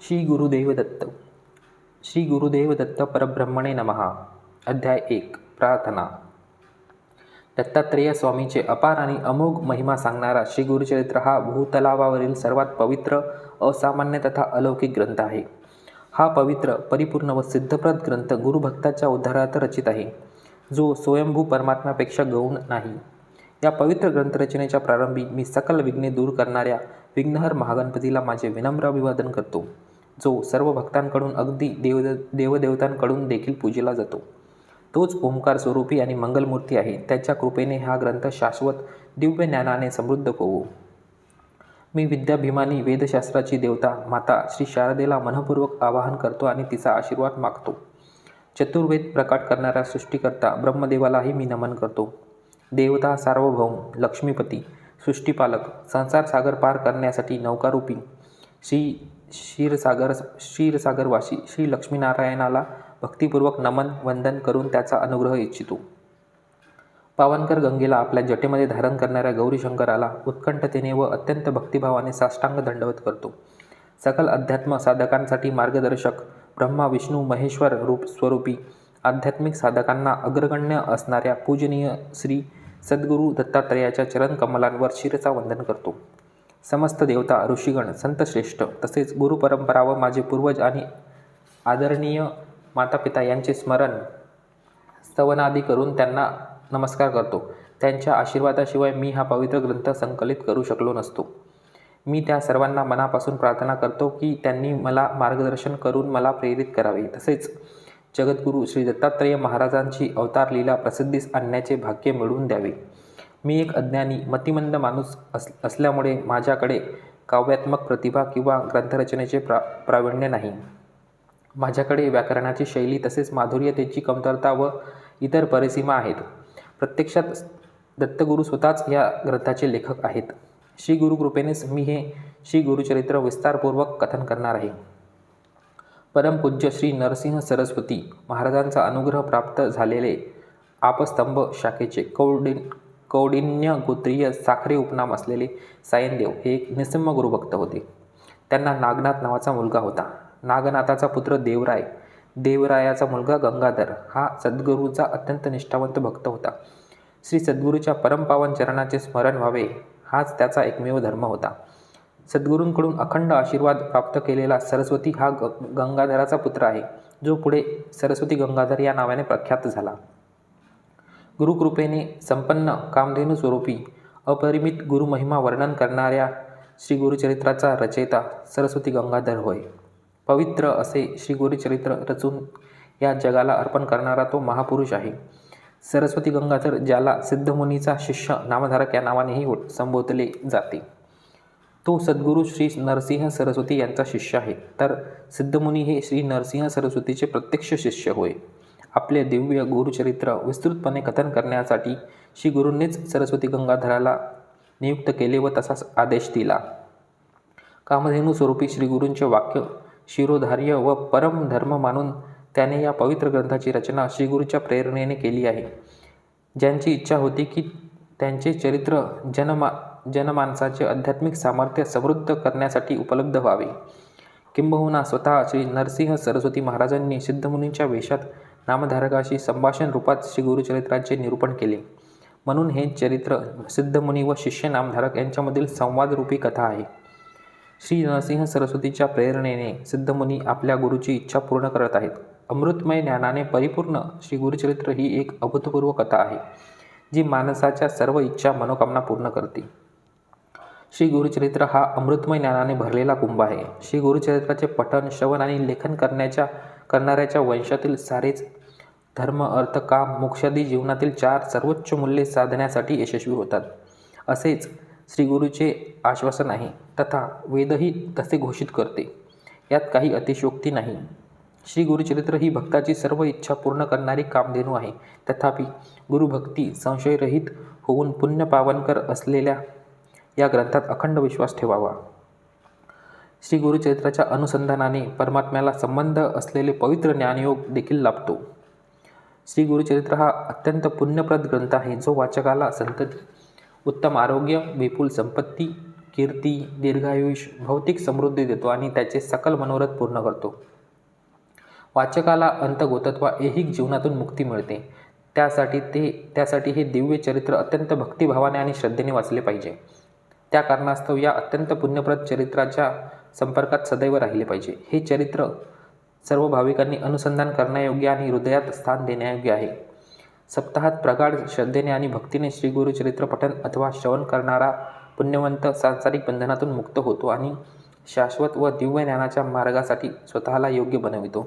श्री गुरुदेव दत्त श्री गुरुदेव दत्त परब्रह्मणे नमहा अध्याय एक प्रार्थना. दत्तात्रेय स्वामीचे अपार आणि अमोघ महिमा सांगणारा श्री गुरुचरित्र हा भूतलावावरील सर्वात पवित्र असामान्य तथा अलौकिक ग्रंथ आहे. हा पवित्र परिपूर्ण व सिद्धप्रद ग्रंथ गुरुभक्ताच्या उद्धारार्थ रचित आहे जो स्वयंभू परमात्म्यापेक्षा गौण नाही. या पवित्र ग्रंथरचनेच्या प्रारंभी मी सकल विघ्ने दूर करणाऱ्या विघ्नहर महागणपतीला माझे विनम्र अभिवादन करतो. जो सर्व भक्तांकडून अगदी देव देवदेवतांकडून देखील पूजला जातो. तोच ओंकार स्वरूपी आणि मंगलमूर्ती आहे. त्याच्या कृपेने हा ग्रंथ शाश्वत दिव्य ज्ञानाने समृद्ध होवो. मी विद्याभिमानी वेदशास्त्राची देवता माता श्री शारदेला मनपूर्वक आवाहन करतो आणि तिचा आशीर्वाद मागतो. चतुर्वेद प्रकट करणाऱ्या सृष्टीकर्ता ब्रह्मदेवालाही मी नमन करतो. देवता सार्वभौम लक्ष्मीपती सृष्टीपालक संसार सागर पार करण्यासाठी नौकारूपी श्री क्षीरसागर क्षीरसागरवासी श्री लक्ष्मीनारायणाला भक्तिपूर्वक नमन वंदन करून त्याचा अनुग्रह इच्छितो. पावनकर गंगेला आपल्या जटेमध्ये धारण करणाऱ्या गौरीशंकराला उत्कंठतेने व अत्यंत भक्तिभावाने साष्टांग दंडवत करतो. सकल अध्यात्म साधकांसाठी मार्गदर्शक ब्रह्मा विष्णू महेश्वर रूप स्वरूपी आध्यात्मिक साधकांना अग्रगण्य असणाऱ्या पूजनीय श्री सद्गुरू दत्तात्रेयाच्या चरणकमलांवर शिरचा वंदन करतो. समस्त देवता ऋषीगण संतश्रेष्ठ तसेच गुरुपरंपरा व माझे पूर्वज आणि आदरणीय मातापिता यांचे स्मरण स्तवनादी करून त्यांना नमस्कार करतो. त्यांच्या आशीर्वादाशिवाय मी हा पवित्र ग्रंथ संकलित करू शकलो नसतो. मी त्या सर्वांना मनापासून प्रार्थना करतो की त्यांनी मला मार्गदर्शन करून मला प्रेरित करावे. तसेच जगद्गुरू श्री दत्तात्रेय महाराजांची अवतार लीला प्रसिद्धीस आणण्याचे भाग्य मिळवून द्यावे. मी एक अज्ञानी मतिमंद माणूस अस असल्यामुळे माझ्याकडे काव्यात्मक प्रतिभा किंवा ग्रंथरचनेचे प्रा प्रावीण्य नाही. माझ्याकडे व्याकरणाची शैली तसेच माधुर्यतेची कमतरता व इतर परिसीमा आहेत. प्रत्यक्षात दत्तगुरू स्वतःच या ग्रंथाचे लेखक आहेत. श्री गुरुकृपेनेच मी हे श्री गुरुचरित्र विस्तारपूर्वक कथन करणार आहे. परमपूज्य श्री नरसिंह सरस्वती महाराजांचा अनुग्रह प्राप्त झालेले आपस्तंभ शाखेचे कौडिन कौडिन्य गोत्रीय साखरे उपनाम असलेले सायनदेव हे एक निसम्म गुरुभक्त होते. त्यांना नागनाथ नावाचा मुलगा होता. नागनाथाचा पुत्र देवराय देवरायाचा मुलगा गंगाधर हा सद्गुरूचा अत्यंत निष्ठावंत भक्त होता. श्री सद्गुरूच्या परमपावन चरणाचे स्मरण व्हावे हाच त्याचा एकमेव धर्म होता. सद्गुरूंकडून अखंड आशीर्वाद प्राप्त केलेला सरस्वती हा ग गंगाधराचा पुत्र आहे जो पुढे सरस्वती गंगाधर या नावाने प्रख्यात झाला. गुरुकृपेने संपन्न कामधेनू स्वरूपी अपरिमित गुरुमहिमा वर्णन करणाऱ्या श्री गुरुचरित्राचा रचयिता सरस्वती गंगाधर होय. पवित्र असे श्री गुरुचरित्र रचून या जगाला अर्पण करणारा तो महापुरुष आहे. सरस्वती गंगाधर ज्याला सिद्धमुनीचा शिष्य नामधारक या नावानेही हो- संबोधले जाते. तो सद्गुरू श्री नरसिंह सरस्वती यांचा शिष्य आहे. तर सिद्धमुनी हे श्री नरसिंह सरस्वतीचे प्रत्यक्ष शिष्य होय. आपले दिव्य गुरुचरित्र विस्तृतपणे कथन करण्यासाठी श्री गुरूंनीच सरस्वती गंगाधराला नियुक्त केले व तसाच आदेश दिला. कामधेनू स्वरूपी श्री गुरूंचे वाक्य शिरोधार्य व परम धर्म मानून त्याने या पवित्र ग्रंथाची रचना श्रीगुरूच्या प्रेरणेने केली आहे. ज्यांची इच्छा होती की त्यांचे चरित्र जनमा जनमानसाचे आध्यात्मिक सामर्थ्य समृद्ध करण्यासाठी उपलब्ध व्हावे. किंबहुना स्वतः श्री नरसिंह सरस्वती महाराजांनी सिद्धमुनींच्या वेशात नामधारकाशी संभाषण रूपात श्री गुरुचरित्राचे निरूपण केले. म्हणून हे चरित्र सिद्धमुनी व शिष्य नामधारक यांच्यामधील संवादरूपी कथा आहे. श्री नरसिंह सरस्वतीच्या प्रेरणेने सिद्धमुनी आपल्या गुरुची इच्छा पूर्ण करत आहेत. अमृतमय ज्ञानाने परिपूर्ण श्री गुरुचरित्र ही एक अभूतपूर्व कथा आहे जी माणसाच्या सर्व इच्छा मनोकामना पूर्ण करते. श्री गुरुचरित्र हा अमृतमय ज्ञानाने भरलेला कुंभ आहे. श्री गुरुचरित्राचे पठण श्रवण आणि लेखन करण्याच्या करणाऱ्याच्या वंशातील सारेच धर्म अर्थ काम मोक्षादी जीवनातील चार सर्वोच्च मूल्ये साधण्यासाठी यशस्वी होतात. असेच श्री गुरुचे आश्वासन आहे. तथा वेदही तसे घोषित करते. यात काही अतिशोक्ती नाही. श्री गुरुचरित्र ही भक्ताची सर्व इच्छा पूर्ण करणारी कामधेनू आहे. तथापि गुरुभक्ती संशयरहित होऊन पुण्य पावनकर असलेल्या या ग्रंथात अखंड विश्वास ठेवावा. श्री गुरुचरित्राच्या अनुसंधानाने परमात्म्याला संबंध असलेले पवित्र ज्ञानयोग देखील लाभतो. श्री गुरुचरित्र हा अत्यंत पुण्यप्रद ग्रंथ आहे जो वाचकाला संतती उत्तम आरोग्य विपुल संपत्ती कीर्ती दीर्घायुष भौतिक समृद्धी देतो आणि त्याचे सकल मनोरथ पूर्ण करतो. वाचकाला अंतगोतत्व ऐहिक जीवनातून मुक्ती मिळते. त्यासाठी ते त्यासाठी हे दिव्य चरित्र अत्यंत भक्तिभावाने आणि श्रद्धेने वाचले पाहिजे. त्या कारणास्तव या अत्यंत पुण्यप्रद चरित्राच्या संपर्कात सदैव राहिले पाहिजे. हे चरित्र सर्व भाविकांनी अनुसंधान करण्यायोग्य आणि हृदयात स्थान देण्यायोग्य आहे. सप्ताहात प्रगाढ श्रद्धेने आणि भक्तीने श्री गुरुचरित्र पठन अथवा श्रवण करणारा पुण्यवंत सांसारिक बंधनातून मुक्त होतो आणि शाश्वत व दिव्य ज्ञानाच्या मार्गासाठी स्वतःला योग्य बनवितो.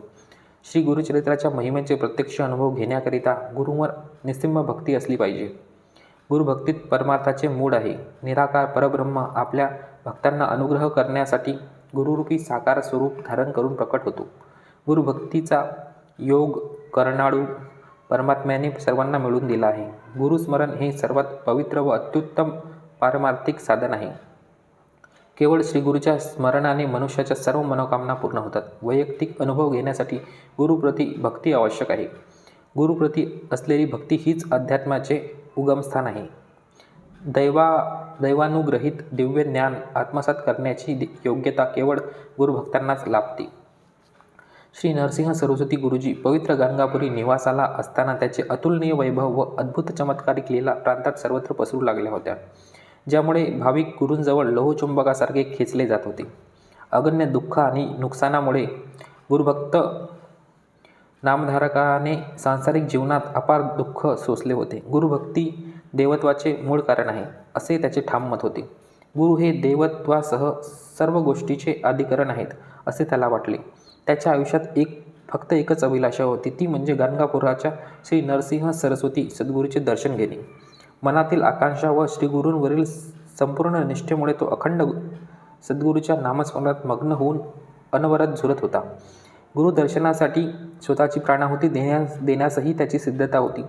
श्री गुरुचरित्राच्या महिमेचे प्रत्यक्ष अनुभव घेण्याकरिता गुरुवर निस्सिम भक्ती असली पाहिजे. गुरुभक्तीत परमार्थाचे मूळ आहे. निराकार परब्रह्म आपल्या भक्तांना अनुग्रह करण्यासाठी गुरुरूपी साकार स्वरूप धारण करून प्रकट होतो. गुरुभक्तीचा योग करणाळू परमात्म्याने सर्वांना मिळवून दिला आहे. गुरुस्मरण हे सर्वात पवित्र व अत्युत्तम पारमार्थिक साधन आहे. केवळ श्रीगुरूच्या स्मरणाने मनुष्याच्या सर्व मनोकामना पूर्ण होतात. वैयक्तिक अनुभव घेण्यासाठी गुरुप्रती भक्ती आवश्यक आहे. गुरुप्रती असलेली भक्ती हीच अध्यात्माचे उगमस्थान आहे. दैवा दैवानुग्रहित दिव्य ज्ञान आत्मसात करण्याची योग्यता केवळ गुरुभक्तांनाच लाभते. श्री नरसिंह सरस्वती गुरुजी पवित्र गंगापुरी निवासाला असताना त्याचे अतुलनीय वैभव व अद्भुत चमत्कारिक लीला प्रांतात सर्वत्र पसरू लागल्या होत्या ज्यामुळे भाविक गुरूंजवळ लोहचुंबकासारखे खेचले जात होते. अगण्य दुःख आणि नुकसानामुळे गुरुभक्त नामधारकाने सांसारिक जीवनात अपार दुःख सोसले होते. गुरुभक्ती देवत्वाचे मूळ कारण आहे असे त्याचे ठाम मत होते. गुरु हे देवत्वासह सर्व गोष्टीचे अधिकरण आहेत असे त्याला वाटले. त्याच्या आयुष्यात एक फक्त एकच अभिलाषा होती. ती म्हणजे गाणगापुराच्या श्री नरसिंह सरस्वती सद्गुरूचे दर्शन घेणे. मनातील आकांक्षा व श्रीगुरूंवरील संपूर्ण निष्ठेमुळे तो अखंड सद्गुरूच्या नामस्मरणात मग्न होऊन अनवरत झुरत होता. गुरुदर्शनासाठी स्वतःची प्राणाहुती देण्यास देण्यासही त्याची सिद्धता होती.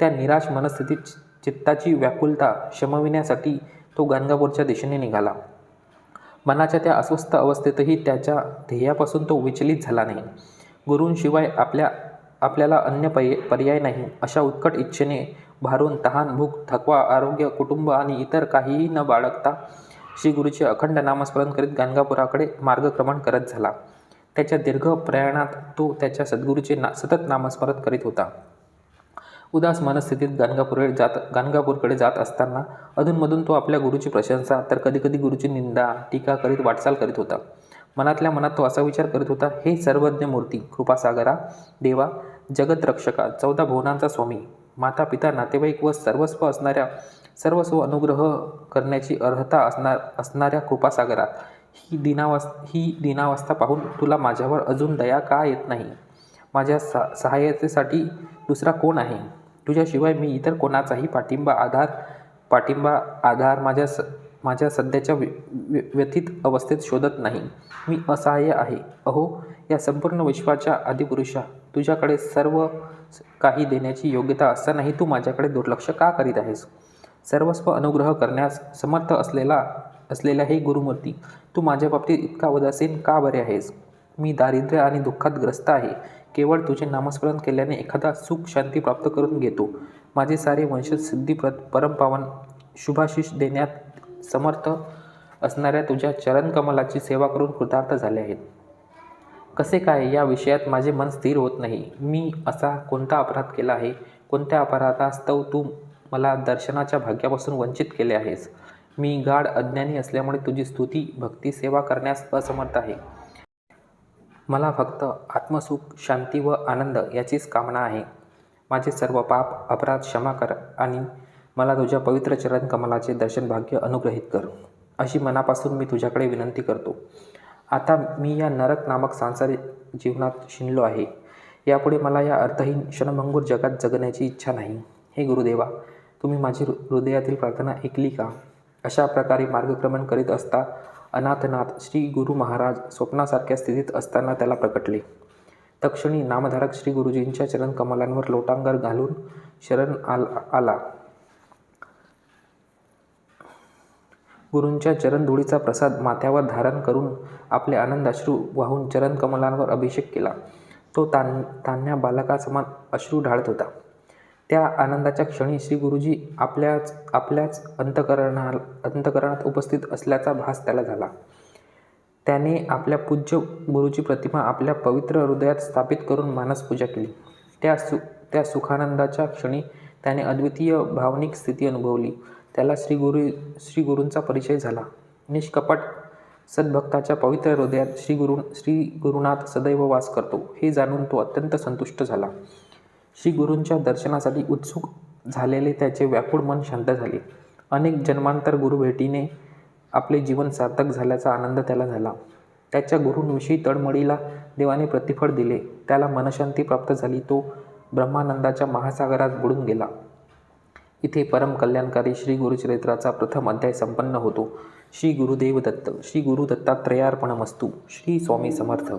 त्या निराश मनस्थितीत चित्ताची व्याकुलता शमविण्यासाठी तो गाणगापूरच्या दिशेने निघाला. मनाच्या त्या अस्वस्थ अवस्थेतही त्याच्या ध्येयापासून तो विचलित झाला नाही. गुरूंशिवाय आपल्या आपल्याला अन्य पर्य पर्याय नाही. अशा उत्कट इच्छेने भारून तहान भूक थकवा आरोग्य कुटुंब आणि इतर काहीही न बाळगता श्री गुरुचे अखंड नामस्मरण करीत गाणगापुराकडे मार्गक्रमण करत झाला. त्याच्या दीर्घ प्रयाणात तो त्याच्या सद्गुरूचे ना सतत नामस्मरण करीत होता. उदास मनस्थितीत गाणगापूरकडे जात गाणगापूरकडे जात असताना अधूनमधून तो आपल्या गुरुची प्रशंसा तर कधीकधी गुरुची निंदा टीका करीत वाटचाल करीत होता. मनातल्या मनात तो असा विचार करीत होता हे सर्वज्ञ मूर्ती कृपासागरा देवा जगतरक्षका चौदा भुवनांचा स्वामी माता पिता नातेवाईक व सर्वस्व असणाऱ्या सर्वस्व अनुग्रह करण्याची अर्हता असणार असणाऱ्या कृपासागरा ही दिनावस् ही दिनावस्था पाहून तुला माझ्यावर अजून दया का येत नाही? माझ्या सा सहाय्यतेसाठी दुसरा कोण आहे? तुझ्याशिवाय मी इतर कोणाचाही पाठिंबा आधार पाठिंबा आधार माझ्या स माझ्या सध्याच्या व्य व्य- व्यथित अवस्थेत शोधत नाही. मी असहाय्य आहे. अहो या संपूर्ण विश्वाच्या आदिपुरुषा तुझ्याकडे सर्व काही देण्याची योग्यता असतानाही तू माझ्याकडे दुर्लक्ष का करीत आहेस? सर्वस्व अनुग्रह करण्यास समर्थ असलेला असलेल्या हे गुरुमूर्ती तू माझ्या बाबतीत इतका उदासीन का बरे आहेस? मी दारिद्र्य आणि दुःखात ग्रस्त आहे. केवळ तुझे नामस्मरण केल्याने एखादा सुख शांती प्राप्त करून घेतो. माझे सारे वंशज सिद्धी प्र परमपावन शुभाशिष देण्यात समर्थ असणाऱ्या तुझ्या चरणकमलाची सेवा करून कृतार्थ झाले आहेत. कसे काय या विषयात माझे मन स्थिर होत नाही. मी असा कोणता अपराध केला आहे? कोणत्या अपराधास्तव तू मला दर्शनाच्या भाग्यापासून वंचित केले आहेस? मी गाढ अज्ञानी असल्यामुळे तुझी स्तुती भक्ती सेवा करण्यास असमर्थ आहे. मला फक्त आत्मसुख शांती व आनंद याचीच कामना आहे. माझे सर्व पाप अपराध क्षमा कर आणि मला तुझ्या पवित्र चरण कमलाचे दर्शन भाग्य अनुग्रहित कर. अशी मनापासून मी तुझ्याकडे विनंती करतो. आता मी या नरक नामक सांसारिक जीवनात शिणलो आहे. यापुढे मला या अर्थहीन क्षणभंगूर जगात जगण्याची इच्छा नाही. हे गुरुदेवा तुम्ही माझी हृदयातील प्रार्थना ऐकली का? अशा प्रकारे मार्गक्रमण करीत असता अनाथनाथ श्री गुरु महाराज स्वप्नासारख्या स्थितीत असताना त्याला प्रकटले. तक्षणी नामधारक श्री गुरुजींच्या चरण कमलांवर लोटांगर घालून शरण आल आला. गुरूंच्या चरणधुळीचा प्रसाद माथ्यावर धारण करून आपले आनंदाश्रू वाहून चरण कमलांवर अभिषेक केला. तो तान तान्ह्या बालकासमान अश्रू ढाळत होता. त्या आनंदाच्या क्षणी श्री गुरुजी आपल्याच आपल्याच अंतकरणा अंतकरणात उपस्थित असल्याचा भास त्याला झाला. त्याने आपल्या पूज्य गुरुची प्रतिमा आपल्या पवित्र हृदयात स्थापित करून मानसपूजा केली. त्या सु त्या सुखानंदाच्या क्षणी त्याने अद्वितीय भावनिक स्थिती अनुभवली. त्याला श्री गुरु श्री गुरूंचा परिचय झाला. निष्कपट सद्भक्ताच्या पवित्र हृदयात श्री गुरु श्री गुरुनाथ सदैव वास करतो. हे जाणून तो अत्यंत संतुष्ट झाला. श्री गुरूंच्या दर्शनासाठी उत्सुक झालेले त्याचे व्याकुळ मन शांत झाले. अनेक जन्मांतर गुरुभेटीने आपले जीवन सार्थक झाल्याचा आनंद त्याला झाला. त्याच्या गुरूंविषयी तळमळीला देवाने प्रतिफळ दिले. त्याला मनशांती प्राप्त झाली. तो ब्रह्मानंदाच्या महासागरात बुडून गेला. इथे परम कल्याणकारी श्री गुरुचरित्राचा प्रथम अध्याय संपन्न होतो. श्री गुरुदेव दत्त श्री गुरु दत्तात्रयार्पणमस्तू श्री स्वामी समर्थ.